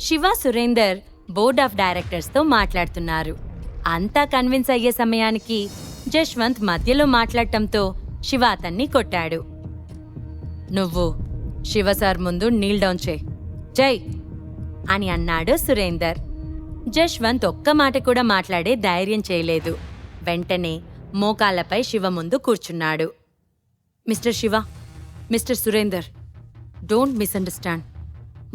Shiva Surender board of డైరెక్టర్స్తో మాట్లాడుతున్నారు. అంతా కన్విన్స్ అయ్యే సమయానికి జశ్వంత్ మధ్యలో మాట్లాడటంతో శివ అతన్ని కొట్టాడు. నువ్వు శివ సార్ ముందు నీల్ డౌన్ చే జై! అని అన్నాడు సురేందర్. జశ్వంత్ ఒక్క మాట కూడా మాట్లాడే ధైర్యం చేయలేదు. వెంటనే మోకాళ్ళపై శివ ముందు కూర్చున్నాడు. Mister Shiva mister Surender don't misunderstand.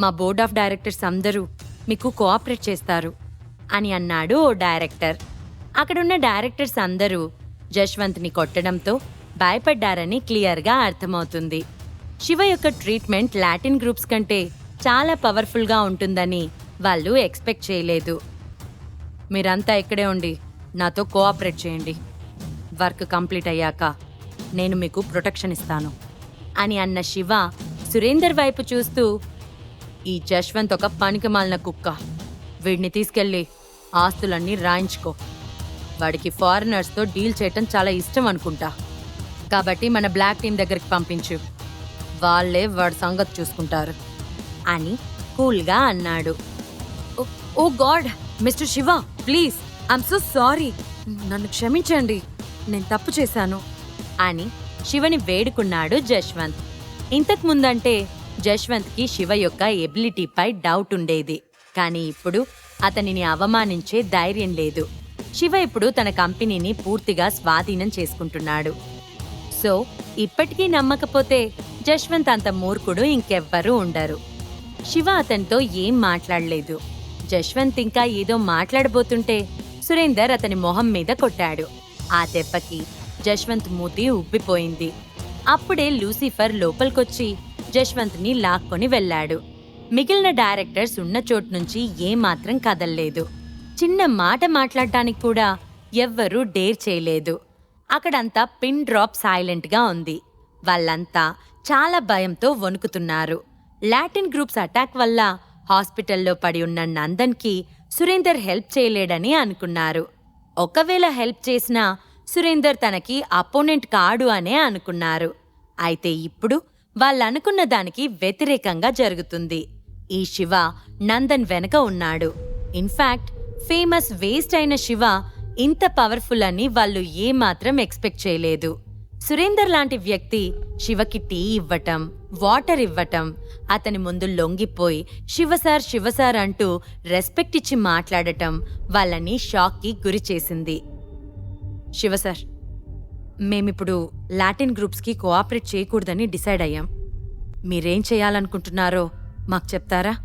మా బోర్డ్ ఆఫ్ డైరెక్టర్స్ అందరూ మీకు కోఆపరేట్ చేస్తారు అని అన్నాడు ఓ డైరెక్టర్. అక్కడున్న డైరెక్టర్స్ అందరూ జశ్వంత్ని కొట్టడంతో భయపడ్డారని క్లియర్గా అర్థమవుతుంది. శివ యొక్క ట్రీట్మెంట్ లాటిన్ గ్రూప్స్ కంటే చాలా పవర్ఫుల్గా ఉంటుందని వాళ్ళు ఎక్స్పెక్ట్ చేయలేదు. మీరంతా ఇక్కడే ఉండి నాతో కోఆపరేట్ చేయండి. వర్క్ కంప్లీట్ అయ్యాక నేను మీకు ప్రొటెక్షన్ ఇస్తాను అని అన్న శివ సురేందర్ వైపు చూస్తూ ఈ జశ్వంత్ ఒక పనికిమాలిన కుక్క. వీడిని తీసుకెళ్ళి ఆస్తులన్నీ రాయించుకో. వాడికి ఫారినర్స్తో డీల్ చేయటం చాలా ఇష్టం అనుకుంటా. కాబట్టి మన బ్లాక్ టీం దగ్గరికి పంపించు. వాళ్ళే వాడి సంగతి చూసుకుంటారు. అని కూల్గా అన్నాడు. "ఓ- God mister Shiva please I'm so sorry. నన్ను క్షమించండి నేను తప్పు చేశాను. అని శివని వేడుకున్నాడు జశ్వంత్. ఇంతకు ముందంటే జశ్వంత్కి శివ యొక్క ఎబిలిటీపై డౌట్ ఉండేది. కానీ ఇప్పుడు అతనిని అవమానించే ధైర్యం లేదు. శివ ఇప్పుడు తన కంపెనీని పూర్తిగా స్వాధీనం చేసుకుంటున్నాడు. సో ఇప్పటికీ నమ్మకపోతే జశ్వంత్ అంత మూర్ఖుడు ఇంకెవ్వరూ ఉండరు. శివ అతనితో ఏం మాట్లాడలేదు. జశ్వంత్ ఇంకా ఏదో మాట్లాడబోతుంటే సురేందర్ అతని మొహం మీద కొట్టాడు. ఆ దెబ్బకి జశ్వంత్ మూతి ఉబ్బిపోయింది. అప్పుడే లూసిఫర్ లోపలికొచ్చి జశ్వంత్ని లాక్కొని వెళ్ళాడు. మిగిలిన డైరెక్టర్స్ ఉన్న చోటు నుంచి ఏమాత్రం కదల్లేదు. చిన్న మాట మాట్లాడటానికి కూడా ఎవ్వరూ డేర్ చేయలేదు. అక్కడంతా పిన్ డ్రాప్ సైలెంట్గా ఉంది. వాళ్ళంతా చాలా భయంతో వణుకుతున్నారు. లాటిన్ గ్రూప్స్ అటాక్ వల్ల హాస్పిటల్లో పడి ఉన్న నందన్కి సురేందర్ హెల్ప్ చేయలేడని అనుకున్నారు. ఒకవేళ హెల్ప్ చేసినా సురేందర్ తనకి అపోనెంట్ కాడు అనే అనుకున్నారు. అయితే ఇప్పుడు వాళ్ళనుకున్న దానికి వ్యతిరేకంగా జరుగుతుంది. ఈ శివ నందన్ వెనక ఉన్నాడు. ఇన్ఫాక్ట్ ఫేమస్ వేస్ట్ అయిన శివ ఇంత పవర్ఫుల్ అని వాళ్ళు ఏమాత్రం ఎక్స్పెక్ట్ చేయలేదు. సురేందర్ లాంటి వ్యక్తి శివకి టీ ఇవ్వటం వాటర్ ఇవ్వటం అతని ముందు లొంగిపోయి శివసార్ శివసార్ అంటూ రెస్పెక్ట్ ఇచ్చి మాట్లాడటం వాళ్ళని షాక్కి గురి చేసింది. శివసార్ మేమిప్పుడు లాటిన్ గ్రూప్స్కి కోఆపరేట్ చేయకూడదని డిసైడ్ అయ్యాం. మీరేం చేయాలనుకుంటున్నారో మాకు చెప్తారా?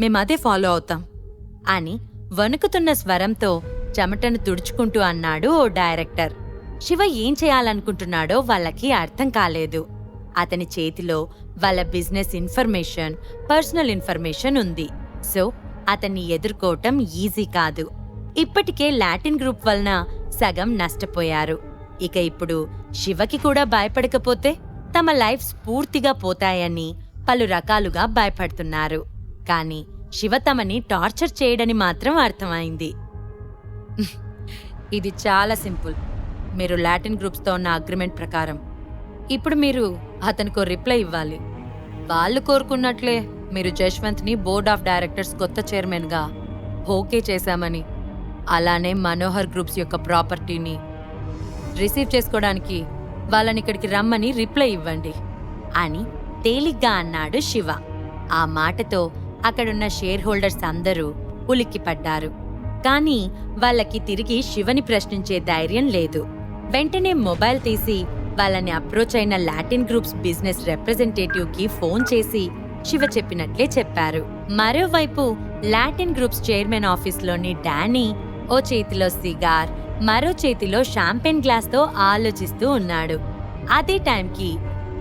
మేము అదే ఫాలో అవుతాం. అని వణుకుతున్న స్వరంతో చెమటను తుడుచుకుంటూ అన్నాడు ఓ డైరెక్టర్. శివ ఏం చేయాలనుకుంటున్నాడో వాళ్ళకి అర్థం కాలేదు. అతని చేతిలో వాళ్ళ బిజినెస్ ఇన్ఫర్మేషన్ పర్సనల్ ఇన్ఫర్మేషన్ ఉంది. సో అతన్ని ఎదుర్కోవటం ఈజీ కాదు. ఇప్పటికే లాటిన్ గ్రూప్ వలన సగం నష్టపోయారు. ఇక ఇప్పుడు శివకి కూడా భయపడకపోతే తమ లైఫ్స్ పూర్తిగా పోతాయని పలు రకాలుగా భయపడుతున్నారు. కానీ శివ తమని టార్చర్ చేయడని మాత్రం అర్థమైంది. ఇది చాలా సింపుల్. మీరు లాటిన్ గ్రూప్స్తో ఉన్న అగ్రిమెంట్ ప్రకారం. ఇప్పుడు మీరు అతనికో రిప్లై ఇవ్వాలి. వాళ్ళు కోరుకున్నట్లే మీరు జశ్వంత్ని బోర్డ్ ఆఫ్ డైరెక్టర్స్ కొత్త చైర్మన్గా ఓకే చేశామని. అలానే మనోహర్ గ్రూప్స్ యొక్క ప్రాపర్టీని రిసీవ్ చేసుకోవడానికి వాళ్ళని ఇక్కడికి రమ్మని రిప్లై ఇవ్వండి అని తేలిగ్గా అన్నాడు శివ. ఆ మాటతో అక్కడున్న షేర్ హోల్డర్స్ అందరూ ఉలిక్కిపడ్డారు. కానీ వాళ్ళకి తిరిగి శివని ప్రశ్నించే ధైర్యం లేదు. వెంటనే మొబైల్ తీసి వాళ్ళని అప్రోచ్ అయిన లాటిన్ గ్రూప్స్ బిజినెస్ రిప్రజెంటేటివ్కి ఫోన్ చేసి శివ చెప్పినట్లే చెప్పారు. మరోవైపు లాటిన్ గ్రూప్స్ చైర్మన్ ఆఫీస్లోని డానీ ఓ చేతిలో సిగార్ మరో చేతిలో షాంపెన్ గ్లాస్తో ఆలోచిస్తూ ఉన్నాడు. అదే టైంకి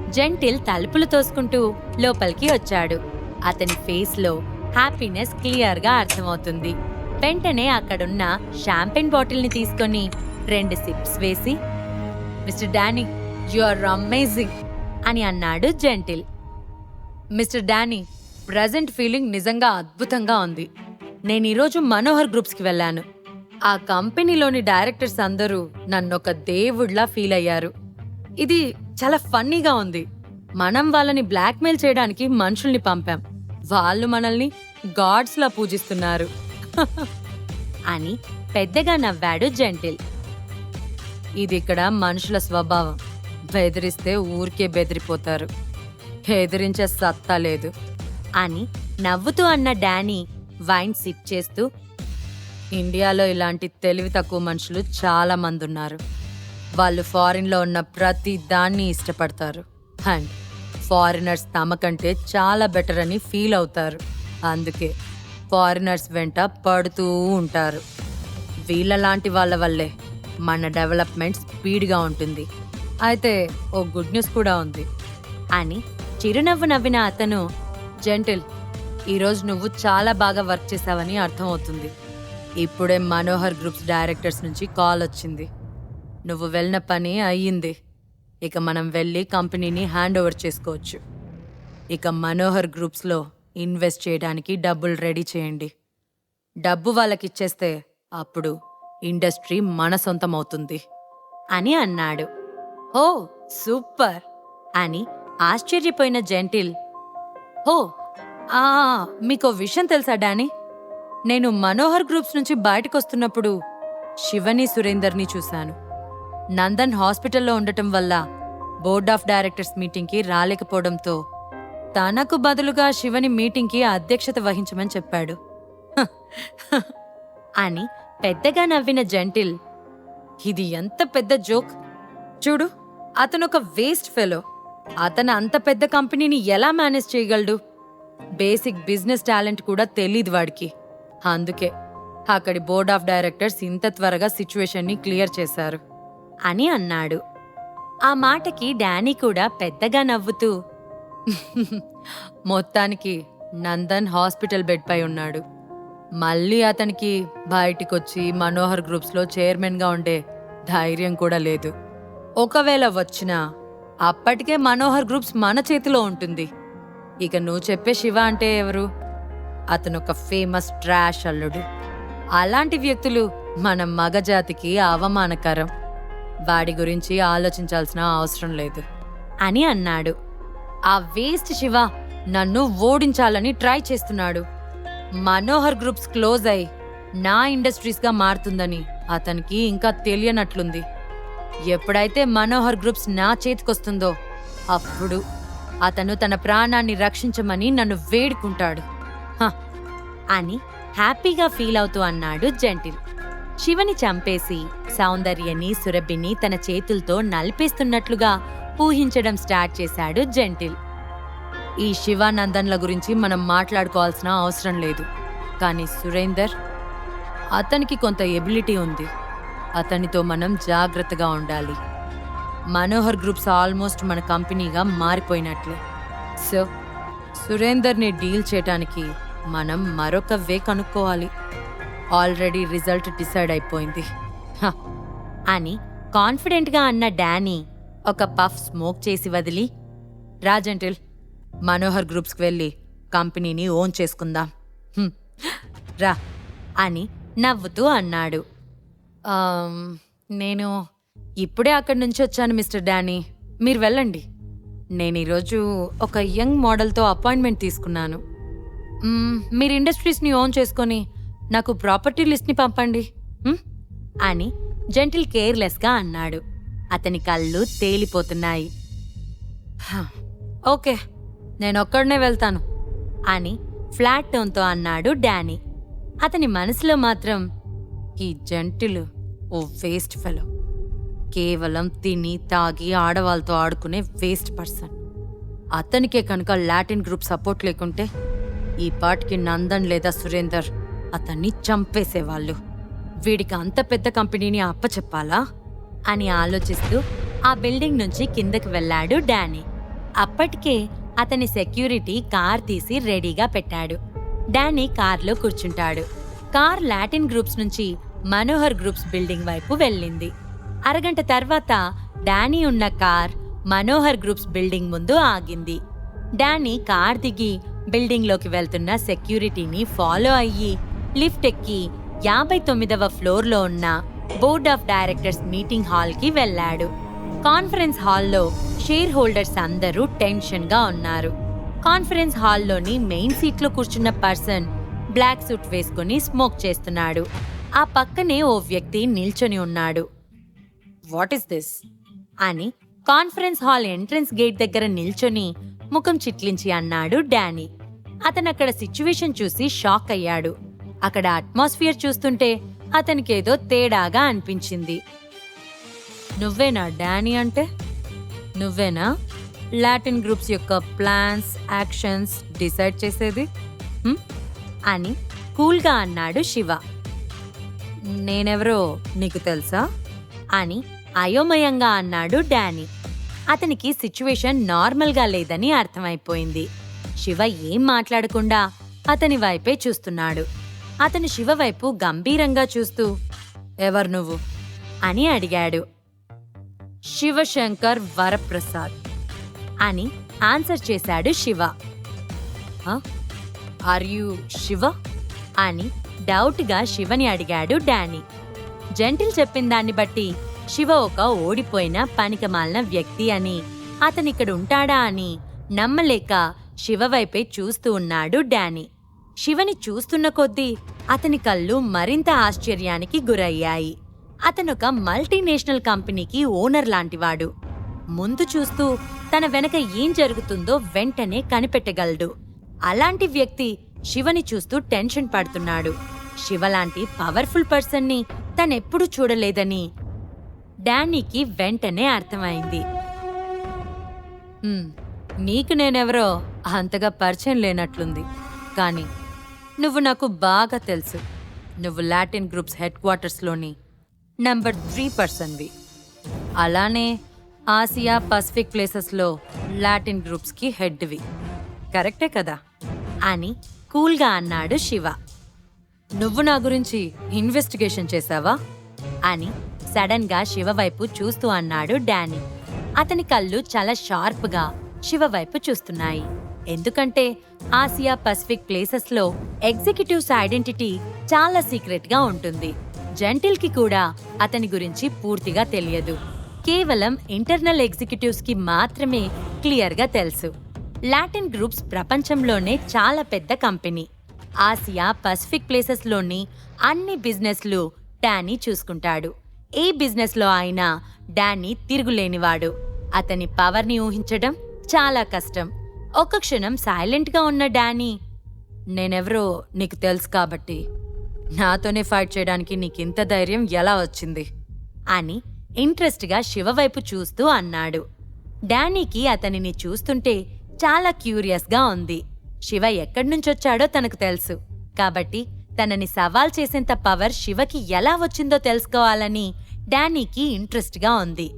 జెంటిల్ తలుపులు తోసుకుంటూ లోపలికి వచ్చాడు. అతని ఫేస్లో హ్యాపీనెస్ క్లియర్గా అర్థమవుతుంది. వెంటనే అక్కడున్న షాంపెన్ బాటిల్ని తీసుకొని రెండు సిప్స్ వేసి mister Danny you are amazing అని అన్నాడు Gentle. Mister Danny present feeling నిజంగా అద్భుతంగా ఉంది. నేను ఈరోజు మనోహర్ గ్రూప్స్కి వెళ్ళాను. ఆ కంపెనీలోని డైరెక్టర్స్ అందరూ నన్ను ఒక దేవుడ్లా ఫీల్ అయ్యారు. ఇది చాలా ఫన్నీగా ఉంది. మనం వాళ్ళని బ్లాక్మెయిల్ చేయడానికి మనుషుల్ని పంపాం. వాళ్ళు మనల్ని గాడ్స్లా పూజిస్తున్నారు. అని పెద్దగా నవ్వాడు జెంటిల్. ఇది ఇక్కడ మనుషుల స్వభావం. బెదిరిస్తే ఊరికే బెదిరిపోతారు. ఎదిరించే సత్తా లేదు. అని నవ్వుతూ అన్న డానీ వైన్ సిప్ చేస్తూ ఇండియాలో ఇలాంటి తెలివి తక్కువ మనుషులు చాలా మంది ఉన్నారు. వాళ్ళు ఫారిన్లో ఉన్న ప్రతి దాన్ని ఇష్టపడతారు. అండ్ ఫారినర్స్ తమకంటే చాలా బెటర్ అని ఫీల్ అవుతారు. అందుకే ఫారినర్స్ వెంట పడుతూ ఉంటారు. వీళ్ళలాంటి వాళ్ళ వల్లే మన డెవలప్మెంట్ స్పీడ్గా ఉంటుంది. అయితే ఓ గుడ్ న్యూస్ కూడా ఉంది. అని చిరునవ్వు నవ్విన అతను జెంటిల్ ఈరోజు నువ్వు చాలా బాగా వర్క్ చేసావని అర్థమవుతుంది. ఇప్పుడే మనోహర్ గ్రూప్స్ డైరెక్టర్స్ నుంచి కాల్ వచ్చింది. నువ్వు వెళ్ళిన పని అయ్యింది. ఇక మనం వెళ్ళి కంపెనీని హ్యాండ్ ఓవర్ చేసుకోవచ్చు. ఇక మనోహర్ గ్రూప్స్లో ఇన్వెస్ట్ చేయడానికి డబ్బులు రెడీ చేయండి. డబ్బు వాళ్ళకి ఇచ్చేస్తే అప్పుడు ఇండస్ట్రీ మన సొంతం అవుతుంది. అని అన్నాడు. ఓ సూపర్! అని ఆశ్చర్యపోయిన జెంటిల్. ఓ మీకు విషయం తెలుసా డానీ? నేను మనోహర్ గ్రూప్స్ నుంచి బయటకు వస్తున్నప్పుడు శివని సురేందర్ని చూశాను. నందన్ హాస్పిటల్లో ఉండటం వల్ల బోర్డ్ ఆఫ్ డైరెక్టర్స్ మీటింగ్కి రాలేకపోవడంతో తనకు బదులుగా శివని మీటింగ్కి అధ్యక్షత వహించమని చెప్పాడు. అని పెద్దగా నవ్విన జెంటిల్ ఇది ఎంత పెద్ద జోక్! చూడు అతను ఒక వేస్ట్ ఫెలో. అతను అంత పెద్ద కంపెనీని ఎలా మేనేజ్ చేయగలడు? బేసిక్ బిజినెస్ టాలెంట్ కూడా తెలీదు వాడికి. అందుకే అక్కడి బోర్డ్ ఆఫ్ డైరెక్టర్స్ ఇంత త్వరగా సిచ్యువేషన్ని క్లియర్ చేశారు. అని అన్నాడు. ఆ మాటకి డానీ కూడా పెద్దగా నవ్వుతూ మొత్తానికి నందన్ హాస్పిటల్ బెడ్పై ఉన్నాడు. మళ్ళీ అతనికి బయటికొచ్చి మనోహర్ గ్రూప్స్లో చైర్మన్గా ఉండే ధైర్యం కూడా లేదు. ఒకవేళ వచ్చినా అప్పటికే మనోహర్ గ్రూప్స్ మన చేతిలో ఉంటుంది. ఇక నువ్వు చెప్పే శివ అంటే ఎవరు? అతను ఒక ఫేమస్ ట్రాష్ అల్లుడు. అలాంటి వ్యక్తులు మన మగజాతికి అవమానకరం. వాడి గురించి ఆలోచించాల్సిన అవసరం లేదు. అని అన్నాడు. ఆ వేస్ట్ శివ నన్ను ఓడించాలని ట్రై చేస్తున్నాడు. మనోహర్ గ్రూప్స్ క్లోజ్ అయి నా ఇండస్ట్రీస్గా మారుతుందని అతనికి ఇంకా తెలియనట్లుంది. ఎప్పుడైతే మనోహర్ గ్రూప్స్ నా చేతికొస్తుందో అప్పుడు అతను తన ప్రాణాన్ని రక్షించమని నన్ను వేడుకుంటాడు. అని హ్యాపీగా ఫీల్ అవుతూ అన్నాడు జెంటిల్. శివని చంపేసి సౌందర్యని సురభిని తన చేతులతో నలిపేస్తున్నట్లుగా ఊహించడం స్టార్ట్ చేశాడు జెంటిల్. ఈ శివానందన్ల గురించి మనం మాట్లాడుకోవాల్సిన అవసరం లేదు. కానీ సురేందర్ అతనికి కొంత ఎబిలిటీ ఉంది. అతనితో మనం జాగ్రత్తగా ఉండాలి. మనోహర్ గ్రూప్స్ ఆల్మోస్ట్ మన కంపెనీగా మారిపోయినట్లే. సో సురేందర్ని డీల్ చేయడానికి మనం మరొక వే కనుక్కోవాలి. ఆల్రెడీ రిజల్ట్ డిసైడ్ అయిపోయింది. అని కాన్ఫిడెంట్గా అన్న డానీ ఒక పఫ్ స్మోక్ చేసి వదిలి రాజంటిల్ మనోహర్ గ్రూప్స్కి వెళ్ళి కంపెనీని ఓన్ చేసుకుందాం. రా. అని నవ్వుతూ అన్నాడు. నేను ఇప్పుడే అక్కడి నుంచి వచ్చాను మిస్టర్ డానీ. మీరు వెళ్ళండి. నేను ఈరోజు ఒక యంగ్ మోడల్తో అపాయింట్మెంట్ తీసుకున్నాను. మ్మ్, మీరు ఇండస్ట్రీస్ని ఓన్ చేసుకొని నాకు ప్రాపర్టీ లిస్ట్ని పంపండి. మ్? అని జెంటిల్ కేర్లెస్గా అన్నాడు. అతని కళ్ళు తేలిపోతున్నాయి. "హ, ఓకే నేను ఒక్కడనే వెళ్తాను అని ఫ్లాట్ టోన్తో అన్నాడు డానీ. అతని మనసులో మాత్రం ఈ జంటిలు ఓ వేస్ట్ ఫెలో. కేవలం తిని తాగి ఆడవాళ్ళతో ఆడుకునే వేస్ట్ పర్సన్. అతనికే కనుక లాటిన్ గ్రూప్ సపోర్ట్ లేకుంటే ఈ పాటికి నందన్ లేదా సురేందర్ అతన్ని చంపేసేవాళ్ళు. వీడికి అంత పెద్ద కంపెనీని అప్పచెప్పాలా? అని ఆలోచిస్తూ ఆ బిల్డింగ్ నుంచి కిందకి వెళ్ళాడు డానీ. అప్పటికే అతని సెక్యూరిటీ కార్ తీసి రెడీగా పెట్టాడు. డానీ కార్లో కూర్చుంటాడు. కార్ లాటిన్ గ్రూప్స్ నుంచి మనోహర్ గ్రూప్స్ బిల్డింగ్ వైపు వెళ్ళింది. అరగంట తర్వాత డానీ ఉన్న కార్ మనోహర్ గ్రూప్స్ బిల్డింగ్ ముందు ఆగింది. డానీ కార్ దిగి బిల్డింగ్లోకి వెళ్తున్న సెక్యూరిటీని ఫాలో అయ్యి లిఫ్ట్ ఎక్కి యాభై తొమ్మిదవ ఫ్లోర్లో ఉన్న బోర్డ్ ఆఫ్ డైరెక్టర్స్ మీటింగ్ హాల్కి వెళ్ళాడు. కాన్ఫరెన్స్ హాల్లో షేర్ హోల్డర్స్ అందరూ టెన్షన్గా ఉన్నారు. కాన్ఫరెన్స్ హాల్లోని మెయిన్ సీట్లో కూర్చున్న పర్సన్ బ్లాక్ సూట్ వేసుకుని స్మోక్ చేస్తున్నాడు. ఆ పక్కనే ఓ వ్యక్తి నిల్చొని ఉన్నాడు. What is this? అని కాన్ఫరెన్స్ హాల్ ఎంట్రన్స్ గేట్ దగ్గర నిల్చొని ముఖం చిట్లించి అన్నాడు డానీ. అతను అక్కడ సిచ్యువేషన్ చూసి షాక్ అయ్యాడు. అక్కడ అట్మాస్ఫియర్ చూస్తుంటే అతనికేదో తేడాగా అనిపించింది. నువ్వేనా డానీ అంటే? నువ్వేనా? లాటిన్ గ్రూప్స్ యొక్క ప్లాన్స్ యాక్షన్స్ డిసైడ్ చేసేది? అని కూల్గా అన్నాడు శివ. నేనెవరో నీకు తెలుసా? అని అయోమయంగా అన్నాడు డానీ. అతనికి సిచ్యువేషన్ నార్మల్గా లేదని అర్థమైపోయింది. శివ ఏం మాట్లాడకుండా అతని వైపే చూస్తున్నాడు. అతను శివ వైపు గంభీరంగా చూస్తూ ఎవరు నువ్వు? అని అడిగాడు. శివశంకర్ వరప్రసాద్ అని ఆన్సర్ చేశాడు శివ. Are you Shiva? అని డౌట్గా శివని అడిగాడు డానీ. జంటిల్ చెప్పిన దాన్ని బట్టి శివ ఒక ఓడిపోయిన పనికమాలిన వ్యక్తి అని. అతనిక్కడ ఉంటాడా అని నమ్మలేక శివ వైపే చూస్తూ ఉన్నాడు డానీ. శివని చూస్తున్న కొద్దీ అతని కళ్ళు మరింత ఆశ్చర్యానికి గురయ్యాయి. అతనొక మల్టీనేషనల్ కంపెనీకి ఓనర్ లాంటివాడు. ముందు చూస్తూ తన వెనక ఏం జరుగుతుందో వెంటనే కనిపెట్టగలడు. అలాంటి వ్యక్తి శివని చూస్తూ టెన్షన్ పడుతున్నాడు. శివలాంటి పవర్ఫుల్ పర్సన్ని తనెప్పుడు చూడలేదని డానీకి వెంటనే అర్థమైంది. నీకు నేనెవరో అంతగా పరిచయం లేనట్లుంది. కానీ నువ్వు నాకు బాగా తెలుసు. నువ్వు లాటిన్ గ్రూప్స్ హెడ్ క్వార్టర్స్లోని నంబర్ త్రీ పర్సన్వి. అలానే ఆసియా పసిఫిక్ ప్లేసెస్లో లాటిన్ గ్రూప్స్కి హెడ్వి. కరెక్టే కదా? అని కూల్గా అన్నాడు శివ. నువ్వు నా గురించి ఇన్వెస్టిగేషన్ చేశావా అని సడన్గా శివ వైపు చూస్తూ అన్నాడు డానీ. అతని కళ్ళు చాలా షార్ప్గా శివ వైపు చూస్తున్నాయి. ఎందుకంటే ఆసియా పసిఫిక్ ప్లేసెస్లో ఎగ్జిక్యూటివ్స్ ఐడెంటిటీ చాలా సీక్రెట్గా ఉంటుంది. జంటిల్కి కూడా అతని గురించి పూర్తిగా తెలియదు. కేవలం ఇంటర్నల్ ఎగ్జిక్యూటివ్స్కి మాత్రమే క్లియర్గా తెలుసు. లాటిన్ గ్రూప్స్ ప్రపంచంలోనే చాలా పెద్ద కంపెనీ. ఆసియా పసిఫిక్ ప్లేసెస్లోని అన్ని బిజినెస్లు డానీ చూసుకుంటాడు. ఏ బిజినెస్లో అయినా డానీ తిరుగులేనివాడు. అతని పవర్ని ఊహించడం చాలా కష్టం. ఒక్క క్షణం సైలెంట్గా ఉన్న డానీ నేనెవరో నీకు తెలుసు కాబట్టి నాతోనే ఫైట్ చేయడానికి నీకింత ధైర్యం ఎలా వచ్చింది? అని ఇంట్రెస్ట్గా శివ వైపు చూస్తూ అన్నాడు. డానీకి అతనిని చూస్తుంటే చాలా క్యూరియస్గా ఉంది. శివ ఎక్కడి నుంచొచ్చాడో తనకు తెలుసు. కాబట్టి తనని సవాల్ చేసేంత పవర్ శివకి ఎలా వచ్చిందో తెలుసుకోవాలని డానీకి ఇంట్రెస్ట్గా ఉంది.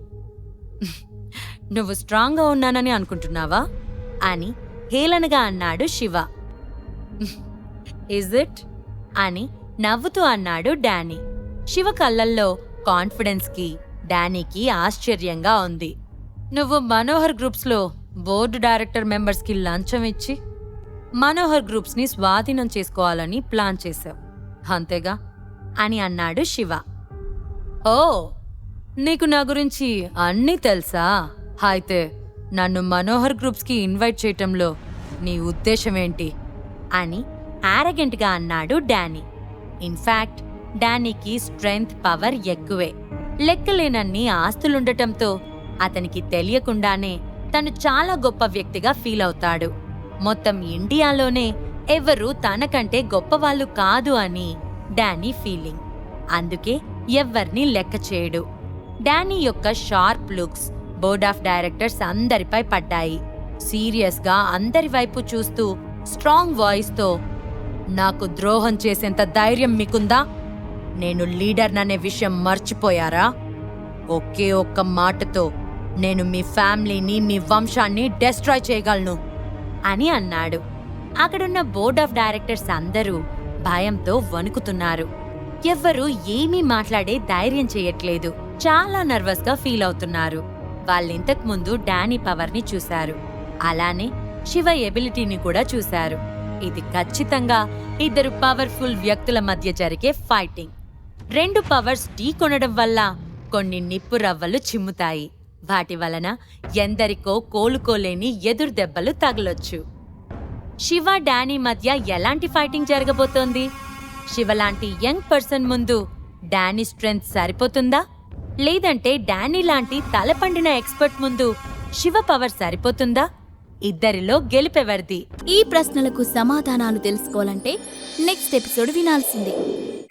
నువ్వు స్ట్రాంగ్గా ఉన్నానని అనుకుంటున్నావా? అని హేళనగా అన్నాడు శివ. ఇజ్ ఇట్ అని నవ్వుతూ అన్నాడు డానీ. శివ కళ్ళల్లో కాన్ఫిడెన్స్కి డానీకి ఆశ్చర్యంగా ఉంది. నువ్వు మనోహర్ గ్రూప్స్లో బోర్డు డైరెక్టర్ మెంబర్స్కి లంచం ఇచ్చి మనోహర్ గ్రూప్స్ని స్వాధీనం చేసుకోవాలని ప్లాన్ చేశావు. అంతేగా? అని అన్నాడు శివ. ఓ నీకు నా గురించి అన్నీ తెలుసా? అయితే నన్ను మనోహర్ గ్రూప్స్కి ఇన్వైట్ చేయటంలో నీ ఉద్దేశం ఏంటి? అని ఆరగెంట్గా అన్నాడు డానీ. ఇన్ఫాక్ట్ డానీకి స్ట్రెంగ్త్ పవర్ ఎక్కువే. లెక్కలేనన్ని ఆస్తులుండటంతో అతనికి తెలియకుండానే తను చాలా గొప్ప వ్యక్తిగా ఫీల్ అవుతాడు. మొత్తం ఇండియాలోనే ఎవరూ తనకంటే గొప్పవాళ్ళు కాదు అని డానీ ఫీలింగ్. అందుకే ఎవ్వర్నీ లెక్క చేయడు. డానీ యొక్క sharp looks board of directors అందరిపై పడ్డాయి. సీరియస్గా అందరి వైపు చూస్తూ స్ట్రాంగ్ వాయిస్తో నాకు ద్రోహం చేసేంత ధైర్యం మీకుందా? నేను లీడర్ననే విషయం మర్చిపోయారా? ఒకే ఒక్క మాటతో నేను మీ ఫ్యామిలీని మీ వంశాన్ని డెస్ట్రాయ్ చేయగలను. అని అన్నాడు. అక్కడున్న బోర్డ్ ఆఫ్ డైరెక్టర్స్ అందరూ భయంతో వణుకుతున్నారు. ఎవ్వరూ ఏమీ మాట్లాడే ధైర్యం చేయట్లేదు. చాలా నర్వస్గా ఫీల్ అవుతున్నారు. వాళ్ళింతకు ముందు డానీ పవర్ని చూశారు. అలానే శివ ఎబిలిటీని కూడా చూశారు. ఇది ఖచ్చితంగా ఇద్దరు పవర్ఫుల్ వ్యక్తుల మధ్య జరిగే ఫైటింగ్. రెండు పవర్స్ ఢీ కొనడం వల్ల కొన్ని నిప్పు రవ్వలు చిమ్ముతాయి. వాటి వలన ఎందరికో కోలుకోలేని ఎదురు దెబ్బలు తగలొచ్చు. శివ డానీ మధ్య ఎలాంటి ఫైటింగ్ జరగబోతోంది? శివ లాంటి యంగ్ పర్సన్ ముందు డానీ స్ట్రెంగ్త్ సరిపోతుందా? లేదంటే డానీ లాంటి తలపండిన ఎక్స్పర్ట్ ముందు శివ పవర్ సరిపోతుందా? ఇద్దరిలో గెలిపెవరిది? ఈ ప్రశ్నలకు సమాధానాలు తెలుసుకోవాలంటే నెక్స్ట్ ఎపిసోడ్ వినాల్సిందే.